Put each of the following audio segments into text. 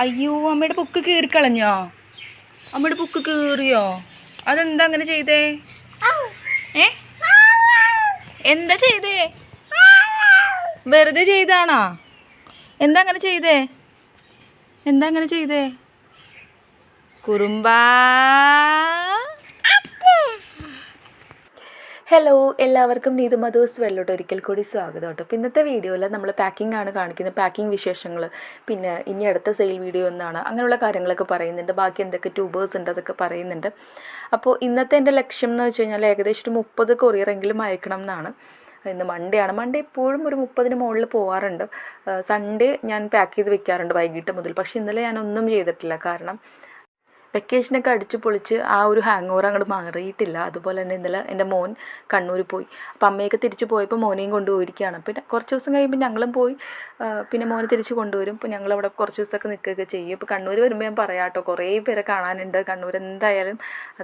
അയ്യോ അമ്മയുടെ ബുക്ക് കീറിക്കളഞ്ഞോ അമ്മയുടെ ബുക്ക് കീറിയോ? അതെന്താ അങ്ങനെ ചെയ്തേ? ഏ? എന്താ ചെയ്തേ? വെറുതെ ചെയ്താണോ? എന്താ അങ്ങനെ ചെയ്തേ? എന്താ അങ്ങനെ ചെയ്തേ? കുറുമ്പാ ഹലോ എല്ലാവർക്കും നീതു മധുസ് വെള്ളോട്ട് ഒരിക്കൽ കൂടി സ്വാഗതം കേട്ടോ. അപ്പോൾ ഇന്നത്തെ വീഡിയോയിൽ നമ്മൾ പാക്കിംഗ് ആണ് കാണിക്കുന്നത്. പാക്കിംഗ് വിശേഷങ്ങൾ പിന്നെ ഇനി അടുത്ത സെയിൽ വീഡിയോ എന്നാണ്. അങ്ങനെയുള്ള കാര്യങ്ങളൊക്കെ പറയുന്നുണ്ട്. ബാക്കി എന്തൊക്കെ ട്യൂബേഴ്സ് ഉണ്ട് അതൊക്കെ പറയുന്നുണ്ട്. അപ്പോൾ ഇന്നത്തെ എന്റെ ലക്ഷ്യം എന്ന് വെച്ച് കഴിഞ്ഞാൽ ഏകദേശം ഒരു മുപ്പത് കൊറിയറെങ്കിലും അയക്കണം എന്നാണ്. ഇന്ന് മൺഡേ ആണ്. മൺഡേ എപ്പോഴും ഒരു മുപ്പതിന് മുകളിൽ പോകാറുണ്ട് സൺഡേ ഞാൻ പാക്ക് ചെയ്ത് വെക്കാറുണ്ട് വൈകിട്ട് മുതൽ. പക്ഷേ ഇന്നലെ ഞാൻ ഒന്നും ചെയ്തിട്ടില്ല. കാരണം വെക്കേഷനൊക്കെ അടിച്ചു പൊളിച്ച് ആ ഒരു ഹാങ് ഓവർ അങ്ങോട്ട് മാറിയിട്ടില്ല. അതുപോലെ തന്നെ ഇന്നലെ എന്റെ മോൻ കണ്ണൂർ പോയി. അപ്പം അമ്മയൊക്കെ തിരിച്ചു പോയപ്പോൾ മോനെയും കൊണ്ടുപോയിരിക്കുകയാണ് പിന്നെ കുറച്ച് ദിവസം കഴിയുമ്പോൾ ഞങ്ങളും പോയി. പിന്നെ മോനെ തിരിച്ച് കൊണ്ടുവരും. ഇപ്പോൾ ഞങ്ങളവിടെ കുറച്ച് ദിവസമൊക്കെ നിൽക്കുകയൊക്കെ ചെയ്യും. ഇപ്പോൾ കണ്ണൂർ വരുമ്പോൾ ഞാൻ പറയാം കേട്ടോ. കുറേ പേരെ കാണാനുണ്ട്. കണ്ണൂർ എന്തായാലും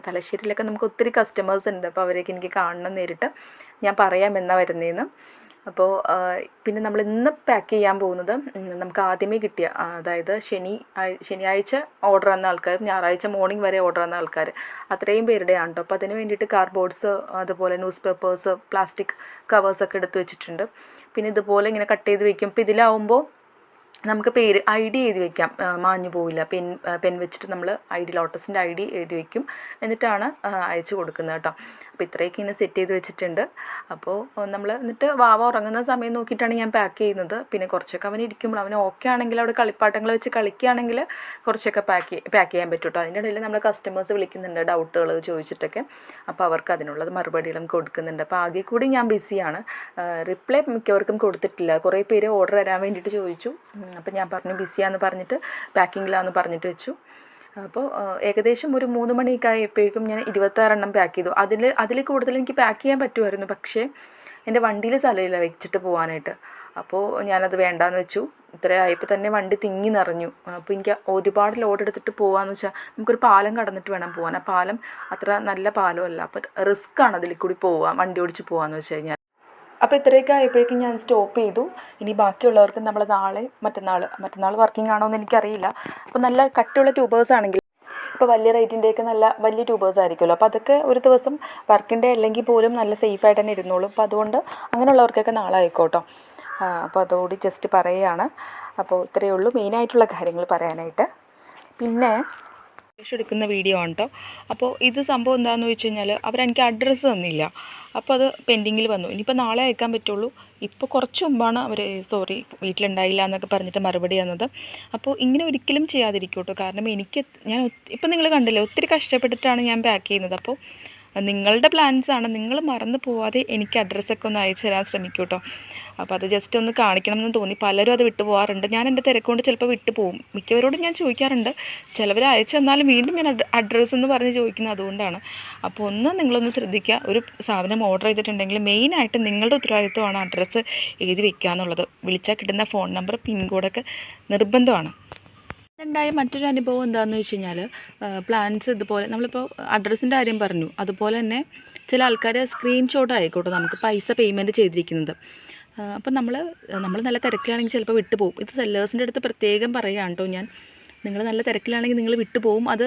തലശ്ശേരിയിലൊക്കെ നമുക്ക് ഒത്തിരി കസ്റ്റമേഴ്സ് ഉണ്ട്. അപ്പോൾ അവരെയൊക്കെ എനിക്ക് കാണണം നേരിട്ട് ഞാൻ പറയാം എന്നാ വരുന്നതെന്ന് അപ്പോൾ പിന്നെ നമ്മൾ ഇന്ന് പാക്ക് ചെയ്യാൻ പോകുന്നത് നമുക്ക് ആദ്യമേ കിട്ടിയ അതായത് ശനി ശനിയാഴ്ച ഓർഡർ വന്ന ആൾക്കാർ ഞായറാഴ്ച മോർണിംഗ് വരെ ഓർഡർ വന്ന ആൾക്കാർ അത്രയും പേരുടെയാണ് കേട്ടോ അപ്പോൾ അതിന് വേണ്ടിയിട്ട് കാർഡ്ബോർഡ്സ് അതുപോലെ ന്യൂസ് പേപ്പേഴ്സ് പ്ലാസ്റ്റിക് കവേഴ്സൊക്കെ എടുത്ത് വെച്ചിട്ടുണ്ട്. പിന്നെ ഇതുപോലെ ഇങ്ങനെ കട്ട് ചെയ്ത് വെക്കും. അപ്പോൾ ഇതിലാവുമ്പോൾ നമുക്ക് പേര് ഐ ഡി എഴുതി വെക്കാം. മാഞ്ഞു പോവില്ല. പെൻ പെൻ വെച്ചിട്ട് നമ്മൾ ഐ ഡി ലോട്ടസിന്റെ ഐ ഡി എഴുതി വെക്കും. എന്നിട്ടാണ് അയച്ചു കൊടുക്കുന്നത് കേട്ടോ അപ്പോൾ ഇത്രയൊക്കെ ഇങ്ങനെ സെറ്റ് ചെയ്ത് വെച്ചിട്ടുണ്ട്. അപ്പോൾ നമ്മൾ എന്നിട്ട് വാവ ഉറങ്ങുന്ന സമയം നോക്കിയിട്ടാണ് ഞാൻ പാക്ക് ചെയ്യുന്നത്. പിന്നെ കുറച്ചൊക്കെ അവൻ ഇരിക്കുമ്പോൾ അവന് ഓക്കെ ആണെങ്കിൽ അവിടെ കളിപ്പാട്ടങ്ങൾ വെച്ച് കളിക്കുകയാണെങ്കിൽ കുറച്ചൊക്കെ പാക്ക് പാക്ക് ചെയ്യാൻ പറ്റും കേട്ടോ അതിന്റെ ഇടയിൽ നമ്മൾ കസ്റ്റമേഴ്സ് വിളിക്കുന്നുണ്ട് ഡൗട്ടുകൾ ചോദിച്ചിട്ടൊക്കെ. അപ്പോൾ അവർക്ക് അതിനുള്ളത് മറുപടികളും കൊടുക്കുന്നുണ്ട്. അപ്പോൾ ആകെ കൂടി ഞാൻ ബിസിയാണ് റിപ്ലൈ മിക്കവർക്കും കൊടുത്തിട്ടില്ല. കുറേ പേര് ഓർഡർ തരാൻ വേണ്ടിയിട്ട് ചോദിച്ചു. അപ്പോൾ ഞാൻ പറഞ്ഞു ബിസിയാന്ന് പറഞ്ഞിട്ട് പാക്കിങ്ങിലാന്ന് പറഞ്ഞിട്ട് വെച്ചു. അപ്പോൾ ഏകദേശം ഒരു മൂന്ന് മണിയൊക്കെ ആയപ്പോഴേക്കും ഞാൻ ഇരുപത്താറെണ്ണം പാക്ക് ചെയ്തു. അതിൽ അതിൽ കൂടുതൽ എനിക്ക് പാക്ക് ചെയ്യാൻ പറ്റുമായിരുന്നു. പക്ഷേ എന്റെ വണ്ടിയിൽ സ്ഥലമില്ല വെച്ചിട്ട് പോകാനായിട്ട് അപ്പോൾ ഞാനത് വേണ്ടാന്ന് വെച്ചു. ഇത്ര ആയപ്പോൾ തന്നെ വണ്ടി തിങ്ങി നിറഞ്ഞു. അപ്പോൾ എനിക്ക് ഒരുപാട് ലോഡ് എടുത്തിട്ട് പോകാമെന്ന് വെച്ചാൽ നമുക്കൊരു പാലം കടന്നിട്ട് വേണം പോകാൻ ആ പാലം അത്ര നല്ല പാലമല്ല. അപ്പോൾ റിസ്ക് ആണ് അതിൽ കൂടി പോവുക വണ്ടി ഓടിച്ച് പോകാമെന്ന് വെച്ച് കഴിഞ്ഞാൽ അപ്പോൾ ഇത്രയൊക്കെ ആയപ്പോഴേക്കും ഞാൻ സ്റ്റോപ്പ് ചെയ്തു. ഇനി ബാക്കിയുള്ളവർക്ക് നമ്മൾ നാളെ മറ്റന്നാൾ മറ്റന്നാൾ വർക്കിംഗ് ആണോ എന്ന് എനിക്കറിയില്ല. അപ്പോൾ നല്ല കട്ടിയുള്ള ട്യൂബേഴ്സ് ആണെങ്കിൽ ഇപ്പോൾ വലിയ റേറ്റിന്റെയൊക്കെ നല്ല വലിയ ട്യൂബേഴ്സ് ആയിരിക്കുമല്ലോ. അപ്പോൾ അതൊക്കെ ഒരു ദിവസം വർക്കിന്റെ അല്ലെങ്കിൽ പോലും നല്ല സേഫായിട്ട് തന്നെ ഇരുന്നോളും. അപ്പോൾ അതുകൊണ്ട് അങ്ങനെയുള്ളവർക്കൊക്കെ നാളെ ആയിക്കോട്ടോ. അപ്പോൾ അതോടി ജസ്റ്റ് പറയുകയാണ്. അപ്പോൾ ഇത്രയേ ഉള്ളൂ. മെയിനായിട്ടുള്ള കാര്യങ്ങൾ പറയാനായിട്ട്. പിന്നെ എടുക്കുന്ന വീഡിയോ ആണ് കേട്ടോ അപ്പോൾ ഇത് സംഭവം എന്താണെന്ന് വെച്ച് കഴിഞ്ഞാൽ അവരെനിക്ക് അഡ്രസ്സ് തന്നില്ല. അപ്പോൾ അത് പെൻഡിങ്ങിൽ വന്നു. ഇനിയിപ്പോൾ നാളെ അയക്കാൻ പറ്റുള്ളൂ. ഇപ്പോൾ കുറച്ച് മുമ്പാണ് അവർ സോറി വീട്ടിലുണ്ടായില്ല എന്നൊക്കെ പറഞ്ഞിട്ട് മറുപടി തന്നത്. അപ്പോൾ ഇങ്ങനെ ഒരിക്കലും ചെയ്യാതിരിക്കും കേട്ടോ കാരണം എനിക്ക് ഞാൻ ഇപ്പം നിങ്ങൾ കണ്ടില്ലേ ഒത്തിരി കഷ്ടപ്പെട്ടിട്ടാണ് ഞാൻ പാക്ക് ചെയ്യുന്നത്. അപ്പോൾ നിങ്ങളുടെ പ്ലാൻസ് ആണ്. നിങ്ങൾ മറന്നു പോവാതെ എനിക്ക് അഡ്രസ്സൊക്കെ ഒന്ന് അയച്ചു തരാൻ ശ്രമിക്കൂ കേട്ടോ അപ്പോൾ അത് ജസ്റ്റ് ഒന്ന് കാണിക്കണം എന്ന് തോന്നി. പലരും അത് വിട്ടു പോകാറുണ്ട് ഞാൻ എന്റെ തിരക്കുകൊണ്ട് ചിലപ്പോൾ വിട്ടു പോകും മിക്കവരോടും ഞാൻ ചോദിക്കാറുണ്ട്. ചിലവർ അയച്ചു തന്നാലും വീണ്ടും ഞാൻ അഡ്രസ്സ് എന്ന് പറഞ്ഞ് ചോദിക്കുന്നത് അതുകൊണ്ടാണ്. അപ്പോൾ ഒന്ന് നിങ്ങളൊന്ന് ശ്രദ്ധിക്കുക. ഒരു സാധനം ഓർഡർ ചെയ്തിട്ടുണ്ടെങ്കിൽ മെയിനായിട്ട് നിങ്ങളുടെ ഉത്തരവാദിത്വമാണ് അഡ്രസ്സ് എഴുതി വെക്കുക എന്നുള്ളത് വിളിച്ചാൽ കിട്ടുന്ന ഫോൺ നമ്പർ പിൻകോഡൊക്കെ നിർബന്ധമാണ്. ഉണ്ടായ മറ്റൊരു അനുഭവം എന്താണെന്ന് വെച്ച് കഴിഞ്ഞാൽ പ്ലാൻസ് ഇതുപോലെ നമ്മളിപ്പോൾ അഡ്രസ്സിന്റെ കാര്യം പറഞ്ഞു. അതുപോലെ തന്നെ ചില ആൾക്കാർ സ്ക്രീൻഷോട്ട് ആയിക്കോട്ടെ നമുക്ക് പൈസ പേയ്മെന്റ് ചെയ്തിരിക്കുന്നത്. അപ്പം നമ്മൾ നമ്മൾ നല്ല തിരക്കിലാണെങ്കിൽ ചിലപ്പോൾ വിട്ടുപോകും ഇത് സെല്ലേഴ്സിന്റെ അടുത്ത് പ്രത്യേകം പറയുകയാണ് കേട്ടോ ഞാൻ. നിങ്ങൾ നല്ല തിരക്കിലാണെങ്കിൽ നിങ്ങൾ വിട്ടുപോകും അത്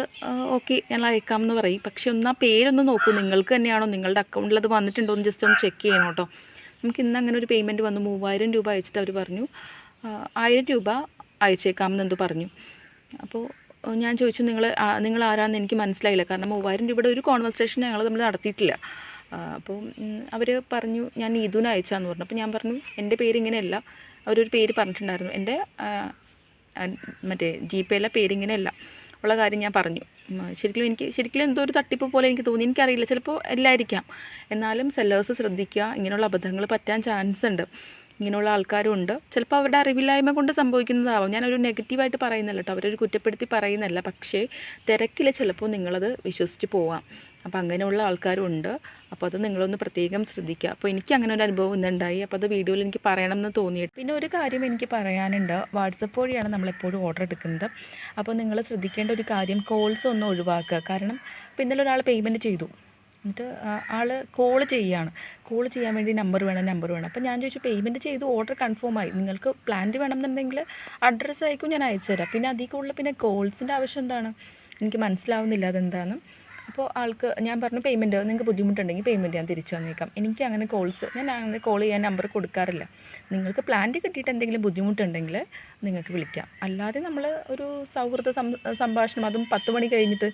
ഓക്കെ ഞാൻ അയക്കാം എന്ന് പറയും. പക്ഷേ ഒന്ന് ആ പേരൊന്ന് നോക്കൂ. നിങ്ങൾക്ക് തന്നെയാണോ? നിങ്ങളുടെ അക്കൗണ്ടിൽ അത് വന്നിട്ടുണ്ടോ എന്ന് ജസ്റ്റ് ഒന്ന് ചെക്ക് ചെയ്യണം കേട്ടോ. നമുക്ക് ഇന്ന് അങ്ങനെ ഒരു പേയ്മെന്റ് വന്നു. മൂവായിരം രൂപ അയച്ചിട്ട് അവർ പറഞ്ഞു. ആയിരം രൂപ അയച്ചേക്കാമെന്ന് എന്ത് പറഞ്ഞു. അപ്പോൾ ഞാൻ ചോദിച്ചു നിങ്ങൾ നിങ്ങൾ ആരാന്ന് എനിക്ക് മനസ്സിലായില്ല. കാരണം മൂവായിരം രൂപയുടെ ഒരു കോൺവെർസേഷൻ ഞങ്ങൾ നമ്മൾ നടത്തിയിട്ടില്ല. അപ്പോൾ അവർ പറഞ്ഞു ഞാൻ നീതുവിന് അയച്ചാന്ന് പറഞ്ഞു. അപ്പോൾ ഞാൻ പറഞ്ഞു എന്റെ പേര് ഇങ്ങനെയല്ല. അവരൊരു പേര് പറഞ്ഞിട്ടുണ്ടായിരുന്നു. എന്റെ മറ്റേ ജി പേയിലെ പേരിങ്ങനെയല്ല ഉള്ള കാര്യം ഞാൻ പറഞ്ഞു. ശരിക്കും എനിക്ക് ശരിക്കും എന്തോ ഒരു തട്ടിപ്പ് പോലെ എനിക്ക് തോന്നി. എനിക്കറിയില്ല. ചിലപ്പോൾ എല്ലായിരിക്കാം. എന്നാലും സെല്ലേഴ്സ് ശ്രദ്ധിക്കുക. ഇങ്ങനെയുള്ള അബദ്ധങ്ങൾ പറ്റാൻ ചാൻസ് ഉണ്ട്. ഇങ്ങനെയുള്ള ആൾക്കാരും ഉണ്ട് ചിലപ്പോൾ അവരുടെ അറിവില്ലായ്മ കൊണ്ട് സംഭവിക്കുന്നതാവും. ഞാനൊരു നെഗറ്റീവായിട്ട് പറയുന്നില്ല കേട്ടോ അവരൊരു കുറ്റപ്പെടുത്തി പറയുന്നില്ല. പക്ഷേ തിരക്കിൽ ചിലപ്പോൾ നിങ്ങളത് വിശ്വസിച്ച് പോവാം. അപ്പോൾ അങ്ങനെയുള്ള ആൾക്കാരും ഉണ്ട് അപ്പോൾ അത് നിങ്ങളൊന്ന് പ്രത്യേകം ശ്രദ്ധിക്കുക അപ്പോൾ എനിക്ക് അങ്ങനെ ഒരു അനുഭവം ഇന്നുണ്ടായി അപ്പോൾ അത് വീഡിയോയിൽ എനിക്ക് പറയണം എന്ന് തോന്നിയിട്ട്. പിന്നെ ഒരു കാര്യം എനിക്ക് പറയാനുണ്ട്. വാട്സപ്പ് വഴിയാണ് നമ്മളെപ്പോഴും ഓർഡർ എടുക്കുന്നത്. അപ്പോൾ നിങ്ങൾ ശ്രദ്ധിക്കേണ്ട ഒരു കാര്യം കോൾസ് ഒന്ന് ഒഴിവാക്കുക. കാരണം ഇപ്പോൾ ഇന്നലെ ഒരാൾ പേയ്മെന്റ് ചെയ്തു. എന്നിട്ട് ആൾ കോൾ ചെയ്യാണ്. കോൾ ചെയ്യാൻ വേണ്ടി നമ്പർ വേണം നമ്പർ വേണം. അപ്പോൾ ഞാൻ ചോദിച്ചു പേയ്മെന്റ് ചെയ്ത് ഓർഡർ കൺഫേം ആയി. നിങ്ങൾക്ക് പ്ലാന്റ് വേണമെന്നുണ്ടെങ്കിൽ അഡ്രസ്സ് അയക്കും ഞാൻ അയച്ചു തരാം പിന്നെ അതിൽ കൂടുതൽ പിന്നെ കോൾസിന്റെ ആവശ്യം എന്താണ്? എനിക്ക് മനസ്സിലാവുന്നില്ല അതെന്താണ് അപ്പോൾ ആൾക്ക് ഞാൻ പറഞ്ഞു പേയ്മെന്റ് നിങ്ങൾക്ക് ബുദ്ധിമുട്ടുണ്ടെങ്കിൽ പേയ്മെന്റ് ഞാൻ തിരിച്ചു വന്നേക്കാം. എനിക്ക് അങ്ങനെ കോൾസ് ഞാൻ അങ്ങനെ കോൾ ചെയ്യാൻ നമ്പർ കൊടുക്കാറില്ല. നിങ്ങൾക്ക് പ്ലാന്റ് കിട്ടിയിട്ട് എന്തെങ്കിലും ബുദ്ധിമുട്ടുണ്ടെങ്കിൽ നിങ്ങൾക്ക് വിളിക്കാം. അല്ലാതെ നമ്മൾ ഒരു സൗഹൃദ സംഭാഷണം അതും പത്ത് മണി കഴിഞ്ഞിട്ട്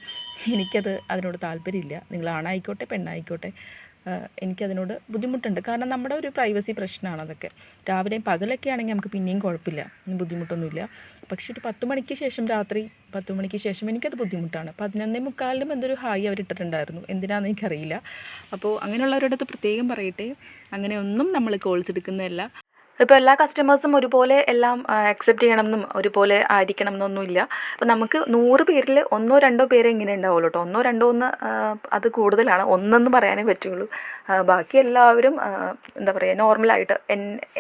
എനിക്കത് അതിനോട് താല്പര്യമില്ല. നിങ്ങൾ ആണായിക്കോട്ടെ പെണ്ണായിക്കോട്ടെ. എനിക്കതിനോട് ബുദ്ധിമുട്ടുണ്ട്. കാരണം നമ്മുടെ ഒരു പ്രൈവസി പ്രശ്നമാണ് അതൊക്കെ. രാവിലെയും പകലൊക്കെ ആണെങ്കിൽ നമുക്ക് പിന്നെയും കുഴപ്പമില്ല. ബുദ്ധിമുട്ടൊന്നുമില്ല. പക്ഷേ ഒരു പത്ത് മണിക്ക് ശേഷം രാത്രി പത്ത് മണിക്ക് ശേഷം എനിക്കത് ബുദ്ധിമുട്ടാണ്. പതിനൊന്നേ മുക്കാലിലും എന്തൊരു ഹായ് അവരിട്ടിട്ടുണ്ടായിരുന്നു. എന്തിനാണെന്ന് എനിക്കറിയില്ല. അപ്പോൾ അങ്ങനെയുള്ളവരുടെ അടുത്ത് പ്രത്യേകം പറയട്ടെ. അങ്ങനെ ഒന്നും നമ്മൾ കോൾസ് എടുക്കുന്നതല്ല. ഇപ്പോൾ എല്ലാ കസ്റ്റമേഴ്സും ഒരുപോലെ എല്ലാം അക്സെപ്റ്റ് ചെയ്യണം എന്നും ഒരുപോലെ ആയിരിക്കണം എന്നൊന്നുമില്ല അപ്പോൾ നമുക്ക് നൂറ് പേരിൽ ഒന്നോ രണ്ടോ പേരെ ഇങ്ങനെ ഉണ്ടാവുള്ളൂ കേട്ടോ ഒന്നോ രണ്ടോ ഒന്ന് അത് കൂടുതലാണ്. ഒന്നെന്ന് പറയാനേ പറ്റുള്ളൂ. ബാക്കി എല്ലാവരും എന്താ പറയുക നോർമലായിട്ട്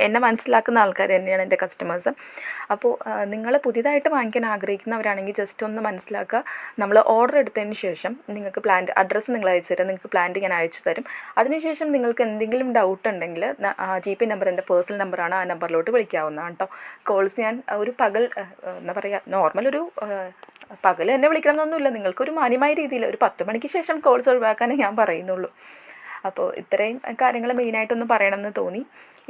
എന്നെ മനസ്സിലാക്കുന്ന ആൾക്കാർ തന്നെയാണ് എന്റെ കസ്റ്റമേഴ്സ് അപ്പോൾ നിങ്ങൾ പുതിയതായിട്ട് വാങ്ങിക്കാൻ ആഗ്രഹിക്കുന്നവരാണെങ്കിൽ ജസ്റ്റ് ഒന്ന് മനസ്സിലാക്കുക. നമ്മൾ ഓർഡർ എടുത്തതിന് ശേഷം നിങ്ങൾക്ക് പ്ലാന്റ് അഡ്രസ്സ് നിങ്ങൾ അയച്ചു തരാം. നിങ്ങൾക്ക് പ്ലാന്റ് ഞാൻ അയച്ചു തരും. അതിനുശേഷം നിങ്ങൾക്ക് എന്തെങ്കിലും ഡൗട്ട് ഉണ്ടെങ്കിൽ ജി പി നമ്പർ എന്റെ പേഴ്സണൽ നമ്പറാണ് ആ നമ്പറിലോട്ട് വിളിക്കാവുന്നതാണ് കേട്ടോ. കോൾസ് ഞാൻ ഒരു പകൽ എന്താ പറയുക നോർമൽ ഒരു പകൽ എന്നെ വിളിക്കണം എന്നൊന്നുമില്ല നിങ്ങൾക്കൊരു മാന്യമായ രീതിയിൽ ഒരു പത്ത് മണിക്ക് ശേഷം കോൾസ് ഒഴിവാക്കാനേ ഞാൻ പറയുന്നുള്ളൂ. അപ്പോൾ ഇത്രയും കാര്യങ്ങൾ മെയിനായിട്ടൊന്ന് പറയണമെന്ന് തോന്നി.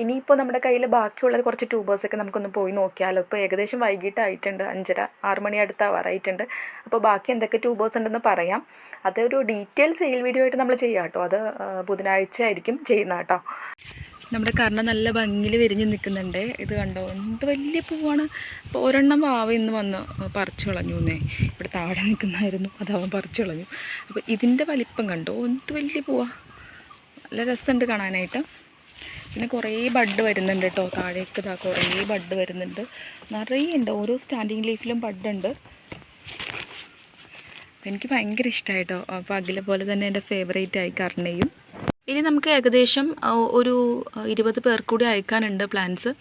ഇനിയിപ്പോൾ നമ്മുടെ കയ്യിൽ ബാക്കിയുള്ള കുറച്ച് ട്യൂബേഴ്സൊക്കെ നമുക്കൊന്ന് പോയി നോക്കിയാലോ? ഇപ്പോൾ ഏകദേശം വൈകിട്ടായിട്ടുണ്ട് അഞ്ചര ആറ് മണി അടുത്താവാറായിട്ടുണ്ട് അപ്പോൾ ബാക്കി എന്തൊക്കെ ട്യൂബേഴ്സ് ഉണ്ടെന്ന് പറയാം. അതൊരു ഡീറ്റെയിൽ സെയിൽ വീഡിയോ ആയിട്ട് നമ്മൾ ചെയ്യാം കേട്ടോ. അത് ബുധനാഴ്ച ആയിരിക്കും ചെയ്യുന്ന കേട്ടോ. നമ്മുടെ കർണ നല്ല ഭംഗിയിൽ വിരിഞ്ഞ് നിൽക്കുന്നുണ്ട്. ഇത് കണ്ടോ? എന്ത് വലിയ പൂവാണ്. അപ്പോൾ ഒരെണ്ണം വാവ ഇന്ന് വന്ന് പറിച്ചു കളഞ്ഞു എന്നേ. ഇവിടെ താഴെ നിൽക്കുന്നായിരുന്നു അത് പറിച്ചു കളഞ്ഞു. അപ്പോൾ ഇതിന്റെ വലിപ്പം കണ്ടോ? എന്ത് വലിയ പൂവാ. നല്ല രസമുണ്ട് കാണാനായിട്ട്. പിന്നെ കുറേ ബഡ് വരുന്നുണ്ട് കേട്ടോ. താഴേക്ക് ഇതാ കുറേ ബഡ് വരുന്നുണ്ട്. നിറയെ ഉണ്ട്. ഓരോ സ്റ്റാൻഡിങ് ലീഫിലും ബഡുണ്ട്. എനിക്ക് ഭയങ്കര ഇഷ്ടമായിട്ടോ അപ്പോൾ അഖിലെ പോലെ തന്നെ എന്റെ ഫേവറേറ്റ് ആയി കർണയും. ഇനി നമുക്ക് ഏകദേശം ഒരു ഇരുപത് പേർ കൂടി അയക്കാനുണ്ട് പ്ലാൻസ്.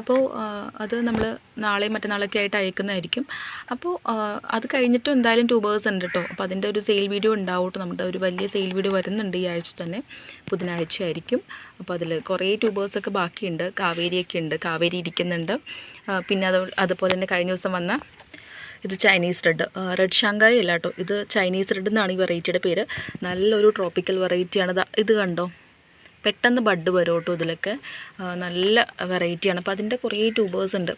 അപ്പോൾ അത് നമ്മൾ നാളെ മറ്റന്നാളൊക്കെ ആയിട്ട് അയക്കുന്നതായിരിക്കും. അപ്പോൾ അത് കഴിഞ്ഞിട്ടും എന്തായാലും ട്യൂബേഴ്സ് ഉണ്ട് കേട്ടോ അപ്പോൾ അതിന്റെ ഒരു സെയിൽ വീഡിയോ ഉണ്ടാവും നമ്മുടെ ഒരു വലിയ സെയിൽ വീഡിയോ വരുന്നുണ്ട് ഈ ആഴ്ച തന്നെ. ബുധനാഴ്ച ആയിരിക്കും അപ്പോൾ അതിൽ കുറേ ട്യൂബേഴ്സൊക്കെ ബാക്കിയുണ്ട്. കാവേരിയൊക്കെ ഉണ്ട്. കാവേരി ഇരിക്കുന്നുണ്ട്. പിന്നെ അത് അതുപോലെ തന്നെ കഴിഞ്ഞ ദിവസം വന്ന ഇത് ചൈനീസ് റെഡ് റെഡ് ഷാങ്കായ് അല്ല കേട്ടോ ഇത് ചൈനീസ് റെഡ് എന്നാണ് ഈ വെറൈറ്റിയുടെ പേര്. നല്ലൊരു ട്രോപ്പിക്കൽ വെറൈറ്റിയാണ് ഇത് കണ്ടോ? പെട്ടെന്ന് ബഡ് വരും കേട്ടോ ഇതിലൊക്കെ. നല്ല വെറൈറ്റിയാണ് അപ്പോൾ അതിന്റെ കുറേ ട്യൂബേഴ്സ് ഉണ്ട്.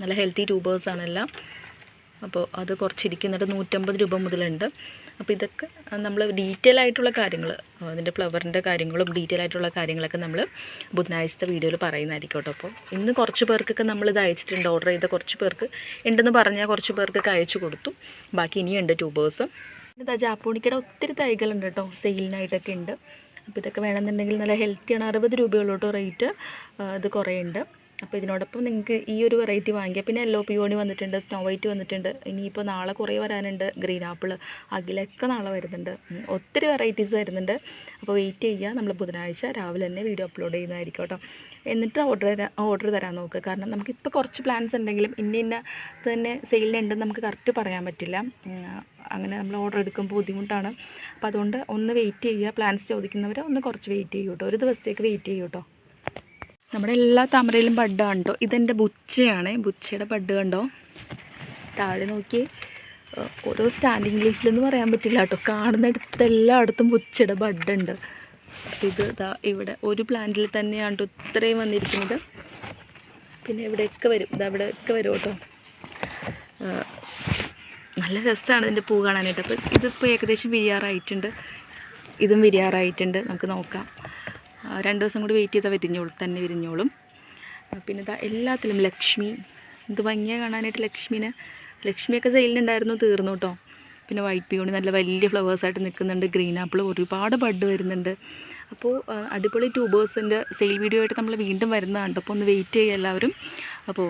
നല്ല ഹെൽത്തി ട്യൂബേഴ്സാണ് എല്ലാം. അപ്പോൾ അത് കുറച്ചിരിക്കുന്നുണ്ട് നൂറ്റമ്പത് രൂപ മുതലുണ്ട്. അപ്പോൾ ഇതൊക്കെ നമ്മൾ ഡീറ്റെയിൽ ആയിട്ടുള്ള കാര്യങ്ങൾ അതിന്റെ ഫ്ലവറിന്റെ കാര്യങ്ങളും ഡീറ്റെയിൽ ആയിട്ടുള്ള കാര്യങ്ങളൊക്കെ നമ്മൾ ബുധനാഴ്ചത്തെ വീഡിയോയിൽ പറയുന്നതായിരിക്കും കേട്ടോ. അപ്പോൾ ഇന്ന് കുറച്ച് പേർക്കൊക്കെ നമ്മൾ ഇത് അയച്ചിട്ടുണ്ട്. ഓർഡർ ചെയ്ത കുറച്ച് പേർക്ക് ഉണ്ടെന്ന് പറഞ്ഞാൽ കുറച്ച് പേർക്കൊക്കെ അയച്ചു കൊടുത്തു. ബാക്കി ഇനിയുണ്ട് ട്യൂബേഴ്സ് ഇതാ ജാപ്പോണിക്കയുടെ ഒത്തിരി തൈകളുണ്ട് കേട്ടോ. സെയിലിനായിട്ടൊക്കെ ഉണ്ട്. അപ്പോൾ ഇതൊക്കെ വേണമെന്നുണ്ടെങ്കിൽ നല്ല ഹെൽത്തിയാണ് അറുപത് രൂപയുള്ളൂ കേട്ടോ റേറ്റ് ഇത് കുറേ ഉണ്ട്. അപ്പോൾ ഇതിനോടൊപ്പം നിങ്ങൾക്ക് ഈ ഒരു വെറൈറ്റി വാങ്ങിക്കാം. പിന്നെ യെല്ലോ പിയോണി വന്നിട്ടുണ്ട് സ്നോ വൈറ്റ് വന്നിട്ടുണ്ട്. ഇനിയിപ്പോൾ നാളെ കുറേ വരാനുണ്ട്. ഗ്രീൻ ആപ്പിൾ അഖിലൊക്കെ നാളെ വരുന്നുണ്ട്. ഒത്തിരി വെറൈറ്റീസ് വരുന്നുണ്ട്. അപ്പോൾ വെയിറ്റ് ചെയ്യുക. നമ്മൾ ബുധനാഴ്ച രാവിലെ തന്നെ വീഡിയോ അപ്ലോഡ് ചെയ്യുന്നതായിരിക്കും കേട്ടോ. എന്നിട്ട് ഓർഡർ ഓർഡർ തരാൻ നോക്കുക കാരണം നമുക്കിപ്പോൾ കുറച്ച് പ്ലാൻസ് ഉണ്ടെങ്കിലും ഇന്ന ഇന്ന തന്നെ സെയിലിനുണ്ടെന്ന് നമുക്ക് കറക്റ്റ് പറയാൻ പറ്റില്ല. അങ്ങനെ നമ്മൾ ഓർഡർ എടുക്കുമ്പോൾ ബുദ്ധിമുട്ടാണ്. അപ്പോൾ അതുകൊണ്ട് ഒന്ന് വെയിറ്റ് ചെയ്യുക. പ്ലാൻസ് ചോദിക്കുന്നവർ ഒന്ന് കുറച്ച് വെയിറ്റ് ചെയ്യൂട്ടോ ഒരു ദിവസത്തേക്ക് വെയിറ്റ് ചെയ്യൂ കേട്ടോ. നമ്മുടെ എല്ലാ താമരയിലും ബഡ് കണ്ടോ? ഇതെന്റെ ബുച്ചയാണ്. ബുച്ചയുടെ ബഡ് കണ്ടോ? താഴെ നോക്കി. ഓരോ സ്റ്റാൻഡിങ് ലീഫിലെന്ന് പറയാൻ പറ്റില്ല കേട്ടോ. കാണുന്നിടത്ത് എല്ലായിടത്തും ബുച്ചയുടെ ബഡ് ഉണ്ട്. ഇത് ഇതാ ഇവിടെ ഒരു പ്ലാന്റിൽ തന്നെയാണ് ഇത്രയും വന്നിരിക്കുന്നത്. പിന്നെ ഇവിടെയൊക്കെ വരും. ഇതാ ഇവിടെയൊക്കെ വരും കേട്ടോ. നല്ല രസമാണ് ഇതിന്റെ പൂ കാണാനായിട്ട്. അപ്പോൾ ഇതിപ്പോൾ ഏകദേശം വിരിയാറായിട്ടുണ്ട്. ഇതും വിരിയാറായിട്ടുണ്ട്. നമുക്ക് നോക്കാം. രണ്ട് ദിവസം കൂടി വെയിറ്റ് ചെയ്താൽ വിരിഞ്ഞോളും തന്നെ വിരിഞ്ഞോളും. പിന്നെ ഇതാ എല്ലാത്തിലും ലക്ഷ്മി. ഇത് ഭംഗിയാണ് കാണാനായിട്ട് ലക്ഷ്മിനെ. ലക്ഷ്മിയൊക്കെ സെയിലിനുണ്ടായിരുന്നു തീർന്നു കേട്ടോ പിന്നെ വൈറ്റ് പിയോണി നല്ല വലിയ ഫ്ലവേഴ്സായിട്ട് നിൽക്കുന്നുണ്ട് ഗ്രീൻ ആപ്പിൾ ഒരുപാട് ബഡ് വരുന്നുണ്ട്. അപ്പോൾ അടിപൊളി ട്യൂബേഴ്സിന്റെ സെയിൽ വീഡിയോ ആയിട്ട് നമ്മൾ വീണ്ടും വരുന്നതാണ് അപ്പോൾ ഒന്ന് വെയിറ്റ് ചെയ്യുക എല്ലാവരും. അപ്പോൾ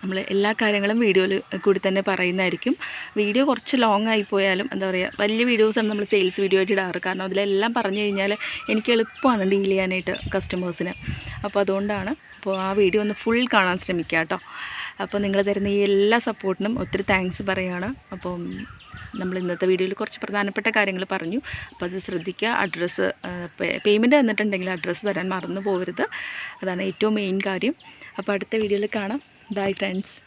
നമ്മൾ എല്ലാ കാര്യങ്ങളും വീഡിയോയിൽ കൂടി തന്നെ പറയുന്നതായിരിക്കും. വീഡിയോ കുറച്ച് ലോങ് ആയി പോയാലും എന്താ പറയുക വലിയ വീഡിയോസാണ് നമ്മൾ സെയിൽസ് വീഡിയോ ആയിട്ട് ഇടാറ്. കാരണം അതിലെല്ലാം പറഞ്ഞു കഴിഞ്ഞാൽ എനിക്ക് എളുപ്പമാണ് ഡീൽ ചെയ്യാനായിട്ട് കസ്റ്റമേഴ്സിന് അപ്പോൾ അതുകൊണ്ടാണ് അപ്പോൾ ആ വീഡിയോ ഒന്ന് ഫുൾ കാണാൻ ശ്രമിക്കുക കേട്ടോ. അപ്പോൾ നിങ്ങൾ തരുന്ന ഈ എല്ലാ സപ്പോർട്ടിനും ഒത്തിരി താങ്ക്സ് പറയുകയാണ് അപ്പോൾ നമ്മൾ ഇന്നത്തെ വീഡിയോയിൽ കുറച്ച് പ്രധാനപ്പെട്ട കാര്യങ്ങൾ പറഞ്ഞു. അപ്പോൾ അത് ശ്രദ്ധിക്കുക. അഡ്രസ്സ് പേയ്മെന്റ് തന്നിട്ടുണ്ടെങ്കിൽ അഡ്രസ്സ് തരാൻ മറന്നു പോകരുത് അതാണ് ഏറ്റവും മെയിൻ കാര്യം. അപ്പോൾ അടുത്ത വീഡിയോയിൽ കാണാം. Bye friends.